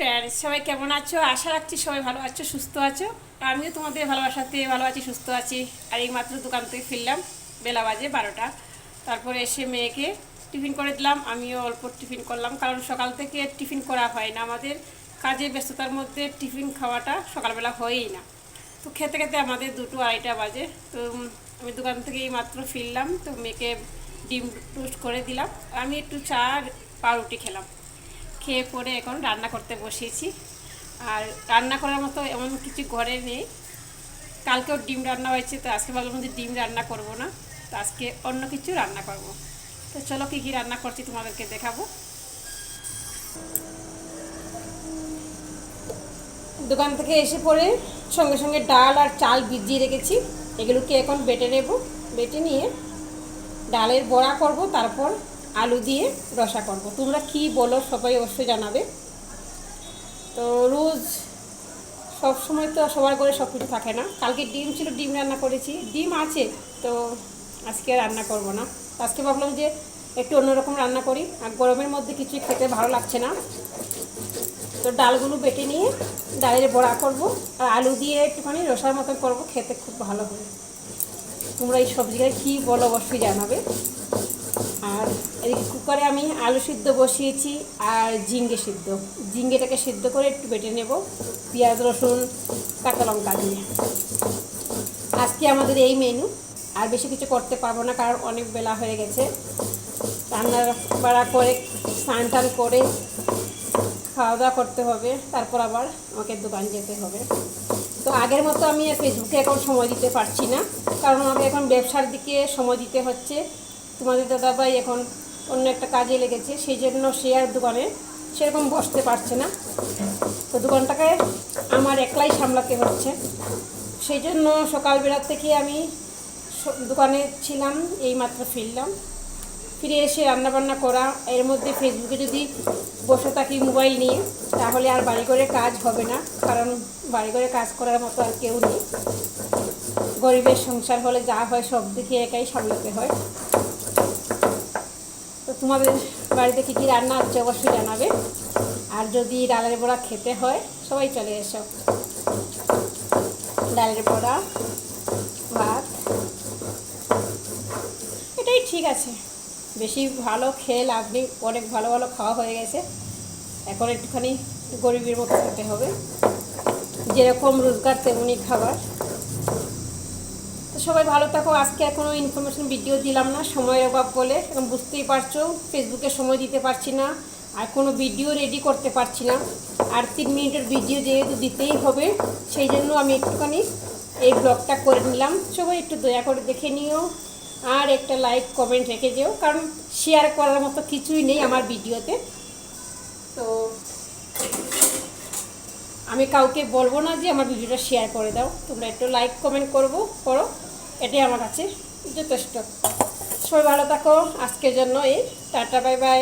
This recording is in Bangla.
ফ্রেন্ডস সবাই কেমন আছো? আশা রাখছি সবাই ভালো আছো, সুস্থ আছো। আমিও তোমাদের ভালোবাসাতে ভালো আছি, সুস্থ আছি। আর এই মাত্র দোকান থেকে ফিরলাম, বেলা বাজে বারোটা। তারপরে এসে মেয়েকে টিফিন করে দিলাম। আমিও অল্প টিফিন করলাম, কারণ সকাল থেকে টিফিন করা হয় না। আমাদের কাজে ব্যস্ততার মধ্যে টিফিন খাওয়াটা সকালবেলা হয়ই না। তো খেতে খেতে আমাদের দুটো আড়াইটা বাজে। তো আমি দোকান থেকে এই মাত্র ফিরলাম। তো মেয়েকে ডিম টোস্ট করে দিলাম। আমি একটু চা পাউরুটি খেলাম। খেয়ে পরে এখন রান্না করতে বসিয়েছি আর রান্না করার মতো এমন কিছু ঘরে নেই। কালকেও ডিম রান্না হয়েছে, তো আজকে ভাবলাম যে ডিম রান্না করব না, তো আজকে অন্য কিছু রান্না করব। তো চলো কী কী রান্না করছি তোমাদেরকে দেখাবো। দোকান থেকে এসে পরে সঙ্গে সঙ্গে ডাল আর চাল ভিজিয়ে রেখেছি। এগুলোকে এখন বেটে নেব, বেটে নিয়ে ডালের বড়া করব, তারপর আলু দিয়ে রসা করব। তোমরা কি বলো, সবাই অবশ্যই জানাবে। তো রোজ সব সময় তো সবার করে সব কিছু থাকে না। কালকে ডিম ছিল, ডিম রান্না করেছি। ডিম আছে, তো আজকে রান্না করব না। আজকে ভাবলাম যে একটু অন্যরকম রান্না করি। আর গরমের মধ্যে কিছু খেতে ভালো লাগছে না। তো ডালগুলো বেটে নিয়ে ডালের বড়া করব। আর আলু দিয়ে একটুখানি রসার মতন করব, খেতে খুব ভালো হবে। তোমরা এই সবজিটা কী বলো, অবশ্যই জানাবে। আর এদিকে কুকারে আমি আলু সিদ্ধ বসিয়েছি আর ঝিঙ্গে সিদ্ধ। ঝিঙ্গেটাকে সিদ্ধ করে একটু বেটে নেব পেঁয়াজ, রসুন, কাঁচা লঙ্কা দিয়ে। আজকে আমাদের এই মেনু। আর বেশি কিছু করতে পারব না কারণ অনেক বেলা হয়ে গেছে। রান্না বাড়া করে, স্নান টান করে খাওয়া দাওয়া করতে হবে। তারপর আবার আমাকে দোকান যেতে হবে। তো আগের মতো আমি ফেসবুকে এখন সময় দিতে পারছি না। কারণ আমাকে এখন ব্যবসার দিকে সময় দিতে হচ্ছে। তোমাদের দাদাভাই এখন অন্য একটা কাজে লেগেছে, সেই জন্য সে আর দোকানে সেরকম বসতে পারছে না। তো দোকানটাকে আমার একলাই সামলাতে হচ্ছে। সেই জন্য সকালবেলা থেকে আমি দোকানে ছিলাম এই মাত্র ফিরলাম। ফিরে এসে রান্নাবান্না করা, এর মধ্যে ফেসবুকে যদি বসে থাকি মোবাইল নিয়ে, তাহলে আর বাড়ি করে কাজ হবে না, কারণ বাড়ি করে কাজ করার মতো আর কেউ নেই। গরিবের সংসার হলে যা হয় সব দিকে একাই সামলাতে হয়। তো তোমাদের বাড়িতে কী কী রান্না হচ্ছে অবশ্যই জানাবে। আর যদি ডালের বড়া খেতে হয়, সবাই চলে এসো। ডালের বড়া, ভাত, এটাই ঠিক আছে। বেশি ভালো খেয়ে নেই, অনেক ভালো ভালো খাওয়া হয়ে গেছে। এখন একটুখানি গরিবের মতো খেতে হবে। যেরকম রোজগার, তেমনি খাবার। সবাই ভালো থাকো। আজকে কোনো ইনফরমেশন ভিডিও দিলাম না, সময়ের অভাব বলে। এখন বুঝতেই পারছ ফেসবুকে সময় দিতে পারছি না, আর কোনো ভিডিও রেডি করতে পারছি না। আর তিন মিনিটের ভিডিও যেহেতু দিতেই হবে, সেই জন্য আমি একটুখানি এই ব্লগটা করে নিলাম। সবাই একটু দয়া করে দেখে নিও, আর একটা লাইক কমেন্ট রেখে যেও। কারণ শেয়ার করার মতো কিছুই নেই আমার ভিডিওতে তো আমি কাউকে বলব না যে আমার ভিডিওটা শেয়ার করে দাও। তোমরা একটু লাইক কমেন্ট করব, করো। এটাই আমার কাছে যথেষ্ট। সবাই ভালো থাকো। আজকের জন্য এই টাটা বাই বাই।